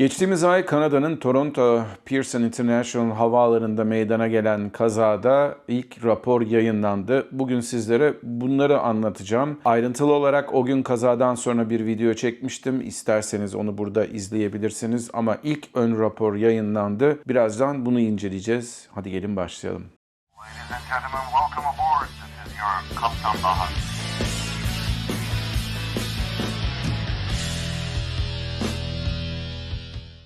Geçtiğimiz ay Kanada'nın Toronto Pearson International havaalanında meydana gelen kazada ilk rapor yayınlandı. Bugün sizlere bunları anlatacağım. Ayrıntılı olarak o gün kazadan sonra bir video çekmiştim. İsterseniz onu burada izleyebilirsiniz ama ilk ön rapor yayınlandı. Birazdan bunu inceleyeceğiz. Hadi gelin başlayalım. Ladies and gentlemen, welcome aboard. This is your Kaptan Baha.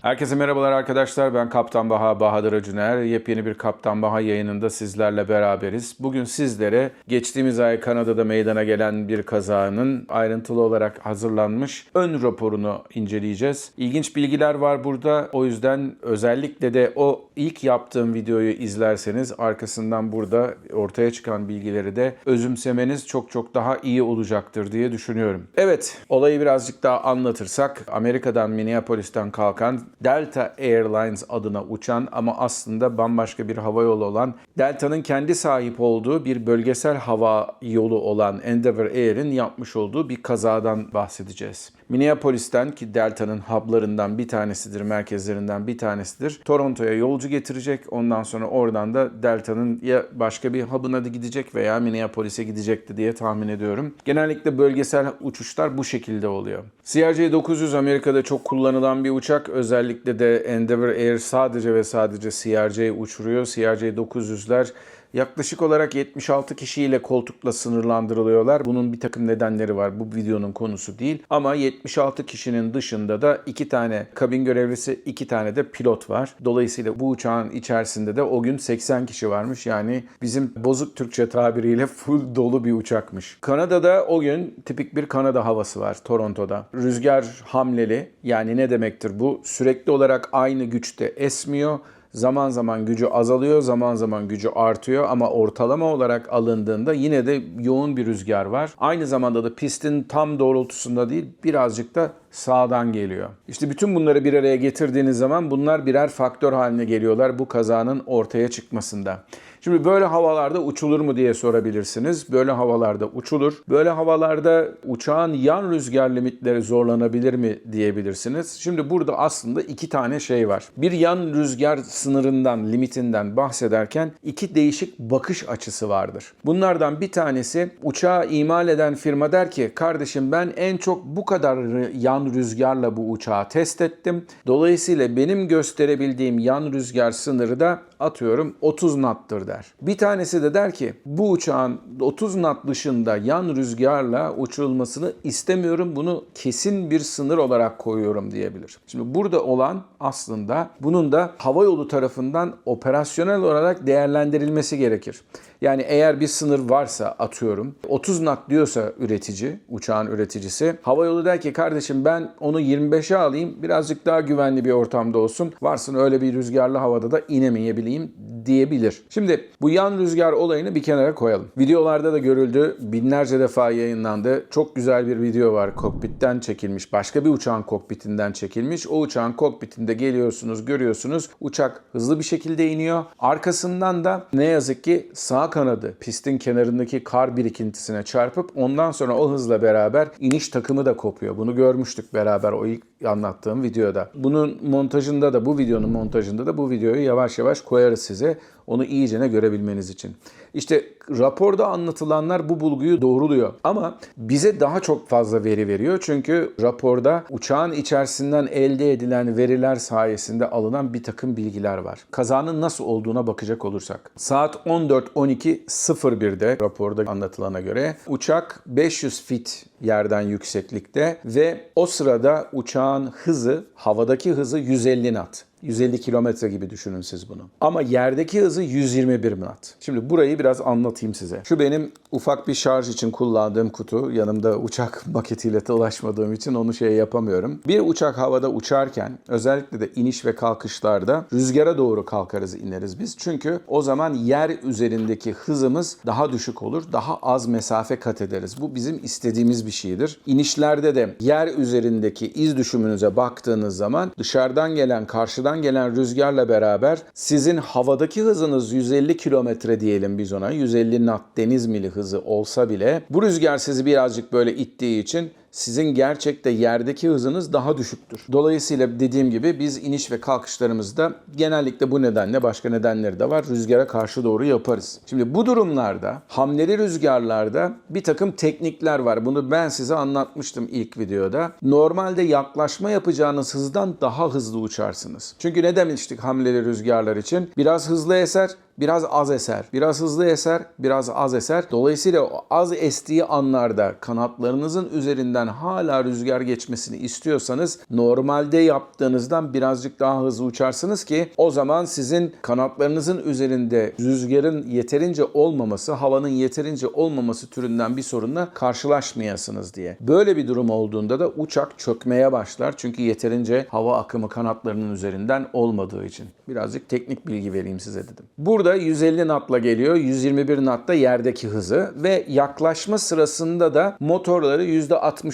Herkese merhabalar arkadaşlar. Ben Kaptan Baha Bahadır Acuner. Yepyeni bir Kaptan Baha yayınında sizlerle beraberiz. Bugün sizlere geçtiğimiz ay Kanada'da meydana gelen bir kazanın ayrıntılı olarak hazırlanmış ön raporunu inceleyeceğiz. İlginç bilgiler var burada. O yüzden özellikle de o ilk yaptığım videoyu izlerseniz arkasından burada ortaya çıkan bilgileri de özümsemeniz çok çok daha iyi olacaktır diye düşünüyorum. Evet, olayı birazcık daha anlatırsak Amerika'dan Minneapolis'ten kalkan Delta Airlines adına uçan ama aslında bambaşka bir hava yolu olan Delta'nın kendi sahip olduğu bir bölgesel hava yolu olan Endeavour Air'in yapmış olduğu bir kazadan bahsedeceğiz. Minneapolis'ten ki Delta'nın hub'larından bir tanesidir, merkezlerinden bir tanesidir. Toronto'ya yolcu getirecek. Ondan sonra oradan da Delta'nın ya başka bir hub'ına da gidecek veya Minneapolis'e gidecekti diye tahmin ediyorum. Genellikle bölgesel uçuşlar bu şekilde oluyor. CRJ-900 Amerika'da çok kullanılan bir uçak. Özellikle de Endeavour Air sadece ve sadece CRJ uçuruyor. CRJ-900'ler Yaklaşık olarak 76 kişiyle koltukla sınırlandırılıyorlar. Bunun bir takım nedenleri var. Bu videonun konusu değil. Ama 76 kişinin dışında da 2 tane kabin görevlisi, 2 tane de pilot var. Dolayısıyla bu uçağın içerisinde de o gün 80 kişi varmış. Yani bizim bozuk Türkçe tabiriyle full dolu bir uçakmış. Kanada'da o gün tipik bir Kanada havası var Toronto'da. Rüzgar hamleli. Yani ne demektir bu? Sürekli olarak aynı güçte esmiyor. Zaman zaman gücü azalıyor, zaman zaman gücü artıyor ama ortalama olarak alındığında yine de yoğun bir rüzgar var. Aynı zamanda da pistin tam doğrultusunda değil, birazcık da sağdan geliyor. İşte bütün bunları bir araya getirdiğiniz zaman bunlar birer faktör haline geliyorlar bu kazanın ortaya çıkmasında. Şimdi böyle havalarda uçulur mu diye sorabilirsiniz. Böyle havalarda uçulur. Böyle havalarda uçağın yan rüzgar limitleri zorlanabilir mi diyebilirsiniz. Şimdi burada aslında iki tane şey var. Bir yan rüzgar sınırından, limitinden bahsederken iki değişik bakış açısı vardır. Bunlardan bir tanesi uçağı imal eden firma der ki kardeşim ben en çok bu kadar yan rüzgarla bu uçağı test ettim. Dolayısıyla benim gösterebildiğim yan rüzgar sınırı da atıyorum 30 nattır der. Bir tanesi de der ki bu uçağın 30 nat dışında yan rüzgarla uçurulmasını istemiyorum. Bunu kesin bir sınır olarak koyuyorum diyebilir. Şimdi burada olan aslında bunun da hava yolu tarafından operasyonel olarak değerlendirilmesi gerekir. Yani eğer bir sınır varsa atıyorum 30 nat diyorsa üretici, uçağın üreticisi havayolu der ki kardeşim ben onu 25'e alayım birazcık daha güvenli bir ortamda olsun. Varsın öyle bir rüzgarlı havada da inemeyebileyim diyebilir. Şimdi bu yan rüzgar olayını bir kenara koyalım. Videolarda da görüldü. Binlerce defa yayınlandı. Çok güzel bir video var. Kokpitten çekilmiş. Başka bir uçağın kokpitinden çekilmiş. O uçağın kokpitinde geliyorsunuz, görüyorsunuz. Uçak hızlı bir şekilde iniyor. Arkasından da ne yazık ki sağ kanadı pistin kenarındaki kar birikintisine çarpıp ondan sonra o hızla beraber iniş takımı da kopuyor. Bunu görmüştük beraber o ilk anlattığım videoda. Bunun montajında da bu videonun montajında da bu videoyu yavaş yavaş koyarız size. Onu iyicene görebilmeniz için. İşte raporda anlatılanlar bu bulguyu doğruluyor. Ama bize daha çok fazla veri veriyor. Çünkü raporda uçağın içerisinden elde edilen veriler sayesinde alınan bir takım bilgiler var. Kazanın nasıl olduğuna bakacak olursak. Saat 14.12.01'de raporda anlatılana göre uçak 500 fit yerden yükseklikte ve o sırada uçağın hızı, havadaki hızı 150 knot. 150 kilometre gibi düşünün siz bunu. Ama yerdeki hızı 121 knot. Şimdi burayı biraz anlatayım size. Şu benim ufak bir şarj için kullandığım kutu. Yanımda uçak maketiyle ulaşmadığım için onu şey yapamıyorum. Bir uçak havada uçarken özellikle de iniş ve kalkışlarda rüzgara doğru kalkarız ineriz biz. Çünkü o zaman yer üzerindeki hızımız daha düşük olur. Daha az mesafe kat ederiz. Bu bizim istediğimiz bir şeydir. İnişlerde de yer üzerindeki iz düşümünüze baktığınız zaman dışarıdan gelen karşıdan gelen rüzgarla beraber sizin havadaki hızınız 150 kilometre diyelim biz ona. 150 knot deniz mili hızı olsa bile bu rüzgar sizi birazcık böyle ittiği için sizin gerçekte yerdeki hızınız daha düşüktür. Dolayısıyla dediğim gibi biz iniş ve kalkışlarımızda genellikle bu nedenle başka nedenleri de var. Rüzgara karşı doğru yaparız. Şimdi bu durumlarda hamleli rüzgarlarda bir takım teknikler var. Bunu ben size anlatmıştım ilk videoda. Normalde yaklaşma yapacağınız hızdan daha hızlı uçarsınız. Çünkü ne demiştik hamleli rüzgarlar için? Biraz hızlı eser, biraz az eser. Biraz hızlı eser, biraz az eser. Dolayısıyla az estiği anlarda kanatlarınızın üzerinden hala rüzgar geçmesini istiyorsanız normalde yaptığınızdan birazcık daha hızlı uçarsınız ki o zaman sizin kanatlarınızın üzerinde rüzgarın yeterince olmaması, havanın yeterince olmaması türünden bir sorunla karşılaşmayasınız diye. Böyle bir durum olduğunda da uçak çökmeye başlar. Çünkü yeterince hava akımı kanatlarının üzerinden olmadığı için. Birazcık teknik bilgi vereyim size dedim. Burada 150 knotla geliyor. 121 knot yerdeki hızı ve yaklaşma sırasında da motorları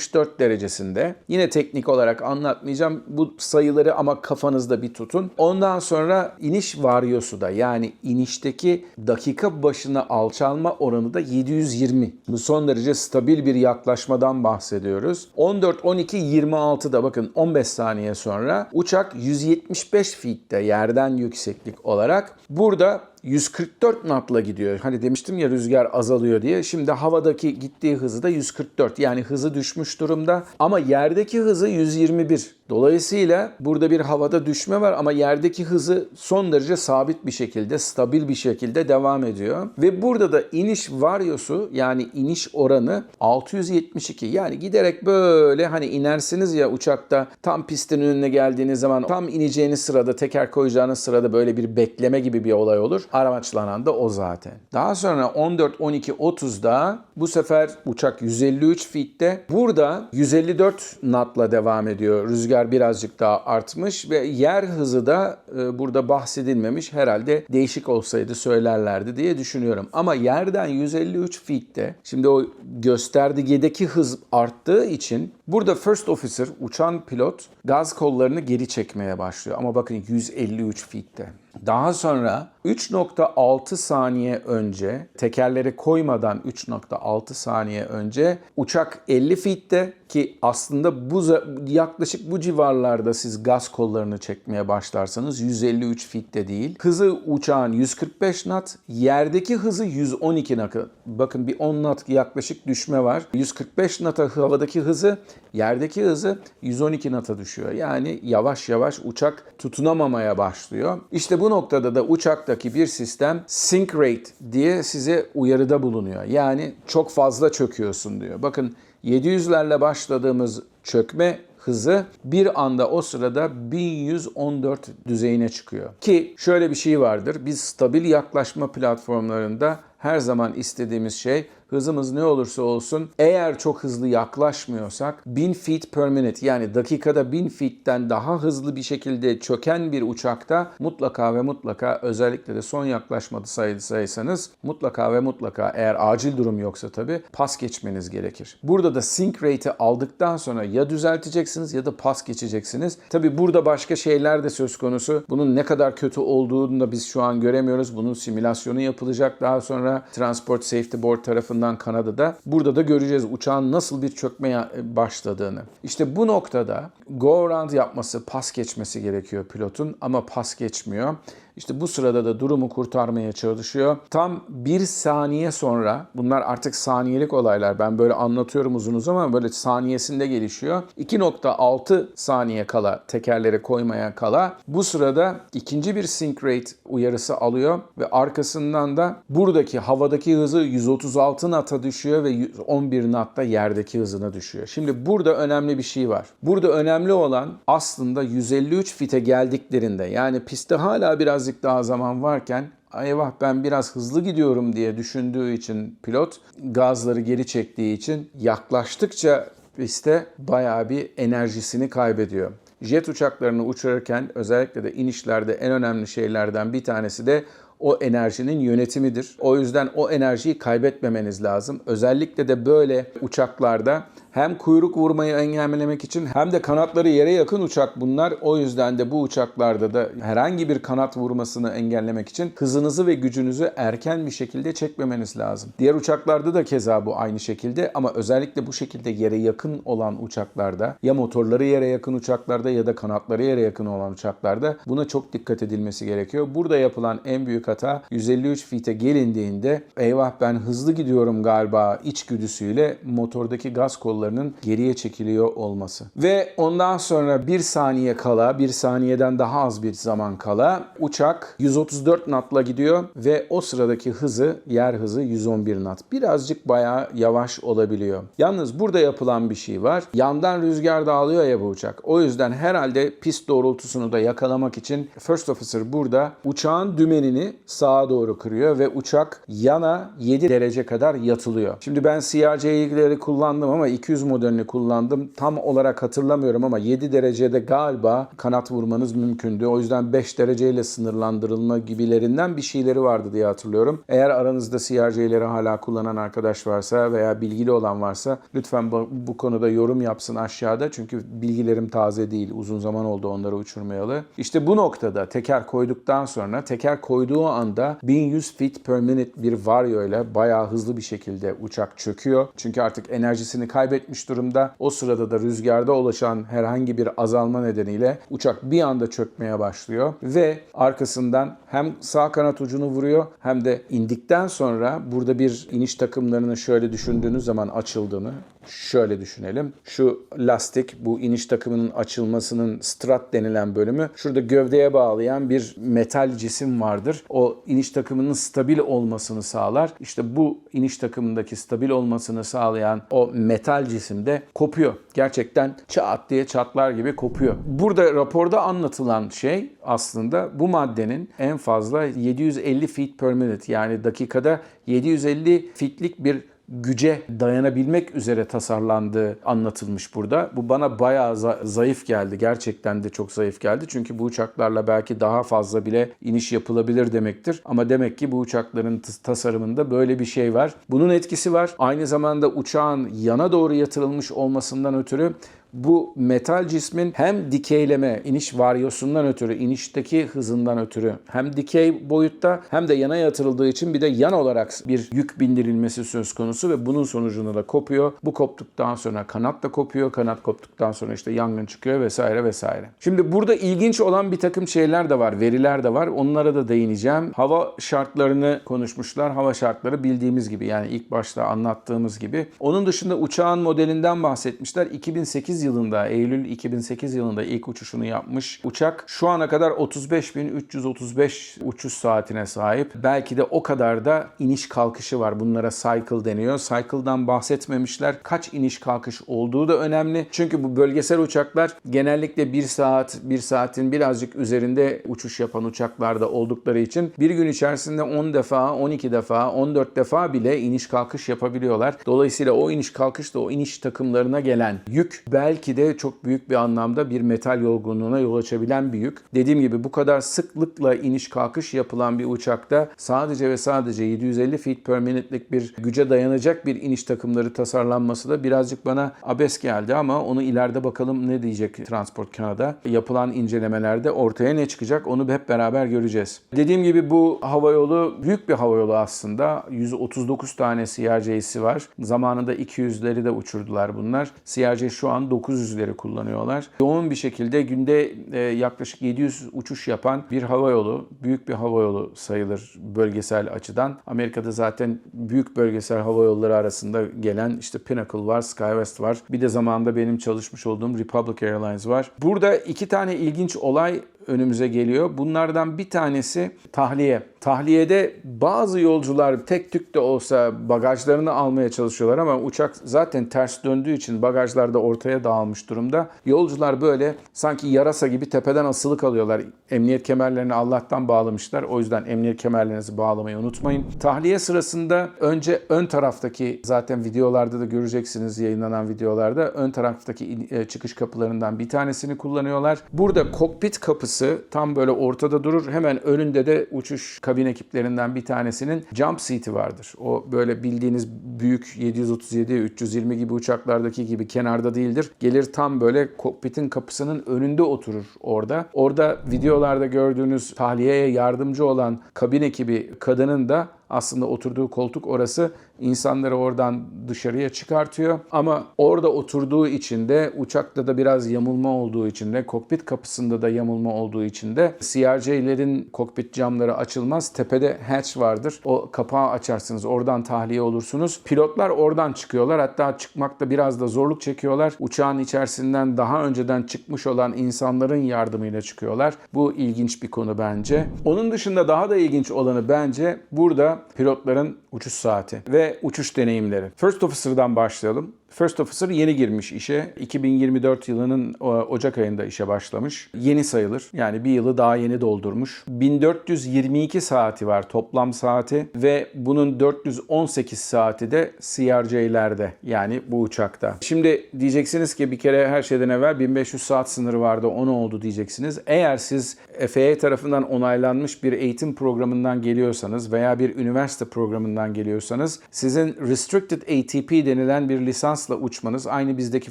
%64 derecesinde. Yine teknik olarak anlatmayacağım bu sayıları ama kafanızda bir tutun. Ondan sonra iniş varyosu da yani inişteki dakika başına alçalma oranı da 720. Bu son derece stabil bir yaklaşmadan bahsediyoruz. 14, 12, 26'da bakın 15 saniye sonra uçak 175 feet'te yerden yükseklik olarak burada 144 knotla gidiyor. Hani demiştim ya rüzgar azalıyor diye. Şimdi havadaki gittiği hızı da 144. Yani hızı düşmüş durumda. Ama yerdeki hızı 121. Dolayısıyla burada bir havada düşme var ama yerdeki hızı son derece sabit bir şekilde, stabil bir şekilde devam ediyor. Ve burada da iniş varyosu yani iniş oranı 672. Yani giderek böyle hani inersiniz ya uçakta tam pistin önüne geldiğiniz zaman tam ineceğiniz sırada teker koyacağınız sırada böyle bir bekleme gibi bir olay olur. Araçlanan da o zaten. Daha sonra 14, 12, 30'da bu sefer uçak 153 feet'te. Burada 154 knotla devam ediyor. Rüzgar birazcık daha artmış ve yer hızı da e, burada bahsedilmemiş. Herhalde değişik olsaydı söylerlerdi diye düşünüyorum. Ama yerden 153 feet'te şimdi o göstergedeki hız arttığı için burada first officer uçan pilot gaz kollarını geri çekmeye başlıyor. Ama bakın 153 feet'te. Daha sonra 3.6 saniye önce tekerleri koymadan 3.6 saniye önce uçak 50 feet'te ki aslında bu yaklaşık bu civarlarda siz gaz kollarını çekmeye başlarsanız 153 feet'te değil. Hızı uçağın 145 knot, yerdeki hızı 112 knot. Bakın bir 10 knot yaklaşık düşme var. 145 knot'a havadaki hızı, yerdeki hızı 112 knot'a düşüyor. Yani yavaş yavaş uçak tutunamamaya başlıyor. İşte bu noktada da uçaktaki bir sistem sink rate diye size uyarıda bulunuyor. Yani çok fazla çöküyorsun diyor. Bakın 700'lerle başladığımız çökme hızı bir anda o sırada 1114 düzeyine çıkıyor. Ki şöyle bir şey vardır. Biz stabil yaklaşma platformlarında her zaman istediğimiz şey hızımız ne olursa olsun eğer çok hızlı yaklaşmıyorsak 1000 feet per minute yani dakikada 1000 feet'ten daha hızlı bir şekilde çöken bir uçakta mutlaka ve mutlaka özellikle de son yaklaşmada sayıysanız mutlaka ve mutlaka eğer acil durum yoksa tabi pas geçmeniz gerekir. Burada da sync rate'i aldıktan sonra ya düzelteceksiniz ya da pas geçeceksiniz. Tabi burada başka şeyler de söz konusu. Bunun ne kadar kötü olduğunu da biz şu an göremiyoruz. Bunun simülasyonu yapılacak daha sonra Transport Safety Board tarafından Kanada'da. Burada da göreceğiz uçağın nasıl bir çökmeye başladığını. İşte bu noktada go around yapması, pas geçmesi gerekiyor pilotun ama pas geçmiyor. İşte bu sırada da durumu kurtarmaya çalışıyor. Tam bir saniye sonra, bunlar artık saniyelik olaylar. Ben böyle anlatıyorum uzun uzun ama böyle saniyesinde gelişiyor. 2.6 saniye kala tekerleri koymaya kala bu sırada ikinci bir sync rate uyarısı alıyor ve arkasından da buradaki havadaki hızı 136 knot'a düşüyor ve 11 knot'ta yerdeki hızına düşüyor. Şimdi burada önemli bir şey var. Burada önemli olan aslında 153 fite geldiklerinde yani pistte hala birazcık daha zaman varken eyvah ben biraz hızlı gidiyorum diye düşündüğü için pilot gazları geri çektiği için yaklaştıkça piste bayağı bir enerjisini kaybediyor. Jet uçaklarını uçururken özellikle de inişlerde en önemli şeylerden bir tanesi de o enerjinin yönetimidir. O yüzden o enerjiyi kaybetmemeniz lazım. Özellikle de böyle uçaklarda hem kuyruk vurmayı engellemek için hem de kanatları yere yakın uçak bunlar. O yüzden de bu uçaklarda da herhangi bir kanat vurmasını engellemek için hızınızı ve gücünüzü erken bir şekilde çekmemeniz lazım. Diğer uçaklarda da keza bu aynı şekilde ama özellikle bu şekilde yere yakın olan uçaklarda ya motorları yere yakın uçaklarda ya da kanatları yere yakın olan uçaklarda buna çok dikkat edilmesi gerekiyor. Burada yapılan en büyük hata 153 fite gelindiğinde eyvah ben hızlı gidiyorum galiba içgüdüsüyle motordaki gaz kollarının geriye çekiliyor olması. Ve ondan sonra bir saniye kala, bir saniyeden daha az bir zaman kala uçak 134 knotla gidiyor ve o sıradaki hızı, yer hızı 111 knot. Birazcık bayağı yavaş olabiliyor. Yalnız burada yapılan bir şey var. Yandan rüzgar dağılıyor ya bu uçak. O yüzden herhalde pist doğrultusunu da yakalamak için First Officer burada uçağın dümenini sağa doğru kırıyor ve uçak yana 7 derece kadar yatılıyor. Şimdi ben CRJ'leri kullandım ama 200 modelini kullandım. Tam olarak hatırlamıyorum ama 7 derecede galiba kanat vurmanız mümkündü. O yüzden 5 dereceyle sınırlandırılma gibilerinden bir şeyleri vardı diye hatırlıyorum. Eğer aranızda CRJ'leri hala kullanan arkadaş varsa veya bilgili olan varsa lütfen bu, konuda yorum yapsın aşağıda. Çünkü bilgilerim taze değil. Uzun zaman oldu onları uçurmayalı. İşte bu noktada teker koyduktan sonra teker koyduğu anda 1100 feet per minute bir varyo ile bayağı hızlı bir şekilde uçak çöküyor. Çünkü artık enerjisini kaybetmiş durumda. O sırada da rüzgarda oluşan herhangi bir azalma nedeniyle uçak bir anda çökmeye başlıyor ve arkasından hem sağ kanat ucunu vuruyor hem de indikten sonra burada bir iniş takımlarını şöyle düşündüğünüz zaman açıldığını şöyle düşünelim. Şu lastik bu iniş takımının açılmasının strat denilen bölümü şurada gövdeye bağlayan bir metal cisim vardır. O iniş takımının stabil olmasını sağlar. İşte bu iniş takımındaki stabil olmasını sağlayan o metal cisim de kopuyor. Gerçekten çat diye çatlar gibi kopuyor. Burada raporda anlatılan şey aslında bu maddenin en fazla 750 feet per minute yani dakikada 750 fitlik bir güce dayanabilmek üzere tasarlandığı anlatılmış burada. Bu bana bayağı za- zayıf geldi. Gerçekten de çok zayıf geldi. Çünkü bu uçaklarla belki daha fazla bile iniş yapılabilir demektir. Ama demek ki bu uçakların tasarımında böyle bir şey var. Bunun etkisi var. Aynı zamanda uçağın yana doğru yatırılmış olmasından ötürü bu metal cismin hem dikeyleme, iniş varyosundan ötürü, inişteki hızından ötürü hem dikey boyutta hem de yana yatırıldığı için bir de yan olarak bir yük bindirilmesi söz konusu ve bunun sonucunda da kopuyor. Bu koptuktan sonra kanat da kopuyor. Kanat koptuktan sonra işte yangın çıkıyor vesaire vesaire. Şimdi burada ilginç olan bir takım şeyler de var, veriler de var. Onlara da değineceğim. Hava şartlarını konuşmuşlar. Hava şartları bildiğimiz gibi yani ilk başta anlattığımız gibi. Onun dışında uçağın modelinden bahsetmişler. 2008 yılında, Eylül 2008 yılında ilk uçuşunu yapmış. Uçak şu ana kadar 35.335 uçuş saatine sahip. Belki de o kadar da iniş kalkışı var. Bunlara cycle deniyor. Cycle'dan bahsetmemişler. Kaç iniş kalkış olduğu da önemli. Çünkü bu bölgesel uçaklar genellikle 1 saat, 1 saatin birazcık üzerinde uçuş yapan uçaklarda oldukları için bir gün içerisinde 10 defa, 12 defa, 14 defa bile iniş kalkış yapabiliyorlar. Dolayısıyla o iniş kalkış da o iniş takımlarına gelen yük belki de çok büyük bir anlamda bir metal yorgunluğuna yol açabilen bir yük. Dediğim gibi bu kadar sıklıkla iniş kalkış yapılan bir uçakta sadece ve sadece 750 feet per minute'lik bir güce dayanacak bir iniş takımları tasarlanması da birazcık bana abes geldi ama onu ileride bakalım ne diyecek Transport Canada. Yapılan incelemelerde ortaya ne çıkacak onu hep beraber göreceğiz. Dediğim gibi bu havayolu büyük bir havayolu aslında. 139 tane CRJ'si var. Zamanında 200'leri de uçurdular bunlar. CRJ şu an 900'leri kullanıyorlar. Yoğun bir şekilde günde e, yaklaşık 700 uçuş yapan bir havayolu, büyük bir havayolu sayılır bölgesel açıdan. Amerika'da zaten büyük bölgesel havayolları arasında gelen işte Pinnacle var, SkyWest var. Bir de zamanında benim çalışmış olduğum Republic Airlines var. Burada iki tane ilginç olay önümüze geliyor. Bunlardan bir tanesi tahliye. Tahliyede bazı yolcular tek tük de olsa bagajlarını almaya çalışıyorlar ama uçak zaten ters döndüğü için bagajlar da ortaya dağılmış durumda. Yolcular böyle sanki yarasa gibi tepeden asılı kalıyorlar. Emniyet kemerlerini Allah'tan bağlamışlar. O yüzden emniyet kemerlerinizi bağlamayı unutmayın. Tahliye sırasında önce ön taraftaki zaten videolarda da göreceksiniz yayınlanan videolarda ön taraftaki e, çıkış kapılarından bir tanesini kullanıyorlar. Burada kokpit kapısı tam böyle ortada durur. Hemen önünde de uçuş kabin ekiplerinden bir tanesinin jump seat'i vardır. O böyle bildiğiniz büyük 737, 320 gibi uçaklardaki gibi kenarda değildir. Gelir tam böyle kokpitin kapısının önünde oturur orada. Orada videolarda gördüğünüz tahliyeye yardımcı olan kabin ekibi kadının da aslında oturduğu koltuk orası insanları oradan dışarıya çıkartıyor. Ama orada oturduğu için de uçakta da biraz yamulma olduğu için de kokpit kapısında da yamulma olduğu için de CRJ'lerin kokpit camları açılmaz. Tepede hatch vardır. O kapağı açarsınız. Oradan tahliye olursunuz. Pilotlar oradan çıkıyorlar. Hatta çıkmakta biraz da zorluk çekiyorlar. Uçağın içerisinden daha önceden çıkmış olan insanların yardımıyla çıkıyorlar. Bu ilginç bir konu bence. Onun dışında daha da ilginç olanı bence burada pilotların uçuş saati ve uçuş deneyimleri. First Officer'dan başlayalım. First Officer yeni girmiş işe. 2024 yılının e, Ocak ayında işe başlamış. Yeni sayılır. Yani bir yılı daha yeni doldurmuş. 1422 saati var toplam saati ve bunun 418 saati de CRJ'lerde yani bu uçakta. Şimdi diyeceksiniz ki bir kere her şeyden evvel 1500 saat sınırı vardı o ne oldu diyeceksiniz. Eğer siz FAA tarafından onaylanmış bir eğitim programından geliyorsanız veya bir üniversite programından geliyorsanız sizin Restricted ATP denilen bir lisansla uçmanız aynı bizdeki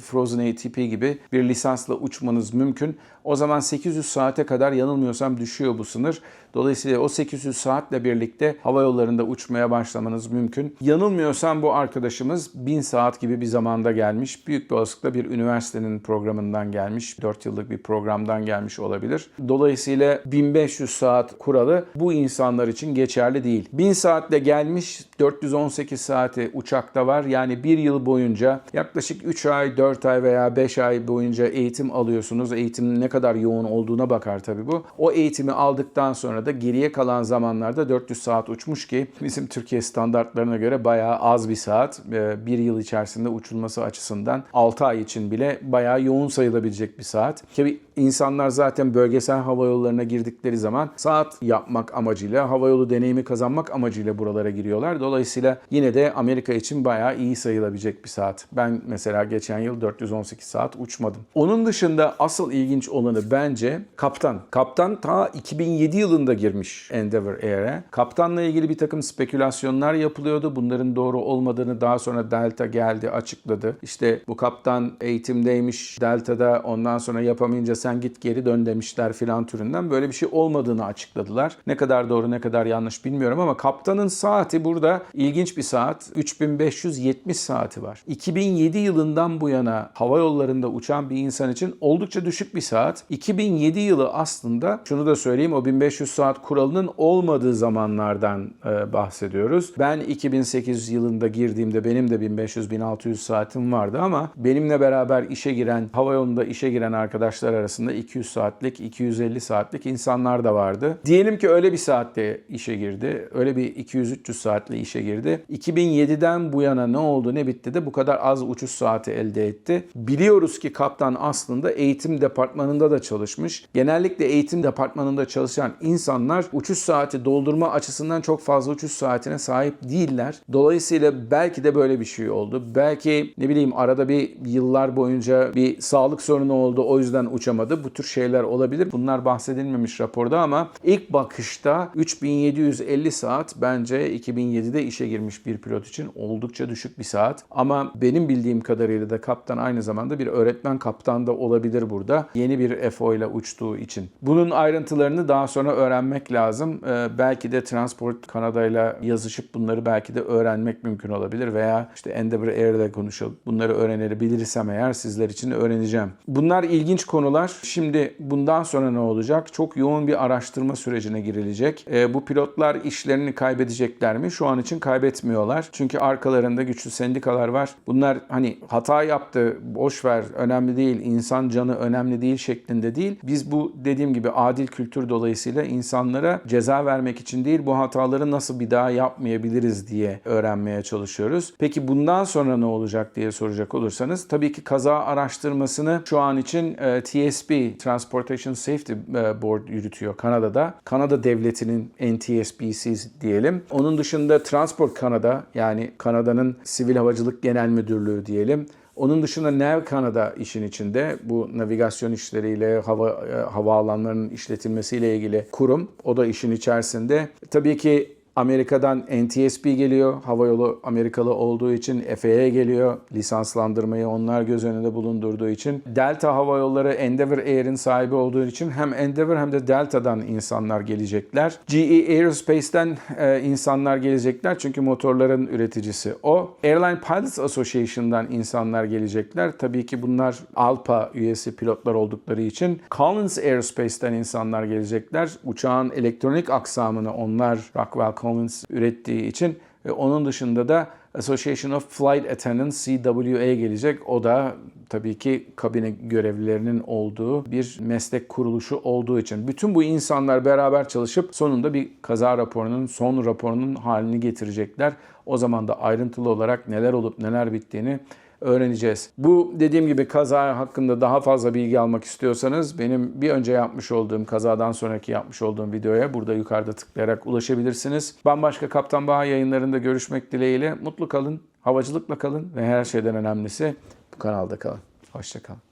Frozen ATP gibi bir lisansla uçmanız mümkün. O zaman 800 saate kadar yanılmıyorsam düşüyor bu sınır. Dolayısıyla o 800 saatle birlikte hava yollarında uçmaya başlamanız mümkün. Yanılmıyorsam bu arkadaşımız 1000 saat gibi bir zamanda gelmiş. Büyük bir olasılıkla bir üniversitenin programından gelmiş. 4 yıllık bir programdan gelmiş olabilir. Dolayısıyla 1500 saat kuralı bu insanlar için geçerli değil. 1000 saatle gelmiş 418 saati uçakta var. Yani bir yıl boyunca yaklaşık 3 ay, 4 ay veya 5 ay boyunca eğitim alıyorsunuz. Eğitimin ne kadar yoğun olduğuna bakar tabii bu. O eğitimi aldıktan sonra da geriye kalan zamanlarda 400 saat uçmuş ki bizim Türkiye standartlarına göre bayağı az bir saat. Ee, Bir yıl içerisinde uçulması açısından 6 ay için bile bayağı yoğun sayılabilecek bir saat. Tabii insanlar zaten bölgesel hava yollarına girdikleri zaman saat yapmak amacıyla, hava yolu deneyimi kazanmak amacıyla buralara giriyorlar. Dolayısıyla yine de Amerika için bayağı iyi sayılabilecek bir saat. Ben mesela geçen yıl 418 saat uçmadım. Onun dışında asıl ilginç olanı bence kaptan. Kaptan ta 2007 yılında girmiş Endeavour Air'e. Kaptanla ilgili bir takım spekülasyonlar yapılıyordu. Bunların doğru olmadığını daha sonra Delta geldi açıkladı. İşte bu kaptan eğitimdeymiş Delta'da ondan sonra yapamayınca sen git geri dön demişler filan türünden. Böyle bir şey olmadığını açıkladılar. Ne kadar doğru ne kadar yanlış bilmiyorum ama kaptanın saati burada ilginç bir saat. 3570 saati var. 2007 yılından bu yana hava yollarında uçan bir insan için oldukça düşük bir saat. 2007 yılı aslında şunu da söyleyeyim o 1500 saat kuralının olmadığı zamanlardan e, bahsediyoruz. Ben 2008 yılında girdiğimde benim de 1500-1600 saatim vardı ama benimle beraber işe giren, hava yolunda işe giren arkadaşlar arasında 200 saatlik, 250 saatlik insanlar da vardı. Diyelim ki öyle bir saatte işe girdi. Öyle bir 200-300 saatle işe girdi. 2007'den bu yana ne oldu ne bitti de bu kadar az uçuş saati elde etti. Biliyoruz ki kaptan aslında eğitim departmanında da çalışmış. Genellikle eğitim departmanında çalışan insanlar uçuş saati doldurma açısından çok fazla uçuş saatine sahip değiller. Dolayısıyla belki de böyle bir şey oldu. Belki ne bileyim arada bir yıllar boyunca bir sağlık sorunu oldu o yüzden uçamadı. Bu tür şeyler olabilir. Bunlar bahsedilmemiş raporda ama ilk bakışta 3750 saat bence 2007'de işe girmiş bir pilot için oldukça düşük bir saat. Ama benim bildiğim kadarıyla da kaptan aynı zamanda bir öğretmen kaptan da olabilir burada. Yeni bir FO ile uçtuğu için. Bunun ayrıntılarını daha sonra öğrenmek lazım. Ee, belki de Transport Kanada ile yazışıp bunları belki de öğrenmek mümkün olabilir veya işte Endeavour Air ile konuşup bunları öğrenebilirsem eğer sizler için öğreneceğim. Bunlar ilginç konular. Şimdi bundan sonra ne olacak? Çok yoğun bir araştırma sürecine girilecek. Ee, bu pilotlar işlerini kaybedecekler mi? Şu an için kaybetmiyorlar. Çünkü arkalarında güçlü sendikalar var. Bunlar hani hata yaptı, boş ver, önemli değil, insan canı önemli değil şeklinde değil. Biz bu dediğim gibi adil kültür dolayısıyla insanlara ceza vermek için değil, bu hataları nasıl bir daha yapmayabiliriz diye öğrenmeye çalışıyoruz. Peki bundan sonra ne olacak diye soracak olursanız tabii ki kaza araştırmasını şu an için e, TSB Transportation Safety e, Board yürütüyor Kanada'da. Kanada devletinin NTSB'si diyelim. Onun dışında Transport Kanada yani Kanada'nın Sivil Havacılık Genel Müdürlüğü diyelim. Onun dışında Nav Canada işin içinde bu navigasyon işleriyle hava e, havaalanlarının işletilmesiyle ilgili kurum. O da işin içerisinde. Tabii ki Amerika'dan NTSB geliyor. Havayolu Amerikalı olduğu için FAA geliyor. Lisanslandırmayı onlar göz önünde bulundurduğu için. Delta Hava Yolları Endeavour Air'in sahibi olduğu için hem Endeavour hem de Delta'dan insanlar gelecekler. GE Aerospace'ten e, insanlar gelecekler çünkü motorların üreticisi o. Airline Pilots Association'dan insanlar gelecekler. Tabii ki bunlar ALPA üyesi pilotlar oldukları için. Collins Aerospace'ten insanlar gelecekler. Uçağın elektronik aksamını onlar Rockwell Collins ürettiği için ve onun dışında da Association of Flight Attendants CWA gelecek. O da tabii ki kabine görevlilerinin olduğu bir meslek kuruluşu olduğu için. Bütün bu insanlar beraber çalışıp sonunda bir kaza raporunun, son raporunun halini getirecekler. O zaman da ayrıntılı olarak neler olup neler bittiğini öğreneceğiz. Bu dediğim gibi kaza hakkında daha fazla bilgi almak istiyorsanız benim bir önce yapmış olduğum kazadan sonraki yapmış olduğum videoya burada yukarıda tıklayarak ulaşabilirsiniz. Bambaşka Kaptan Baha yayınlarında görüşmek dileğiyle mutlu kalın, havacılıkla kalın ve her şeyden önemlisi bu kanalda kalın. Hoşçakalın.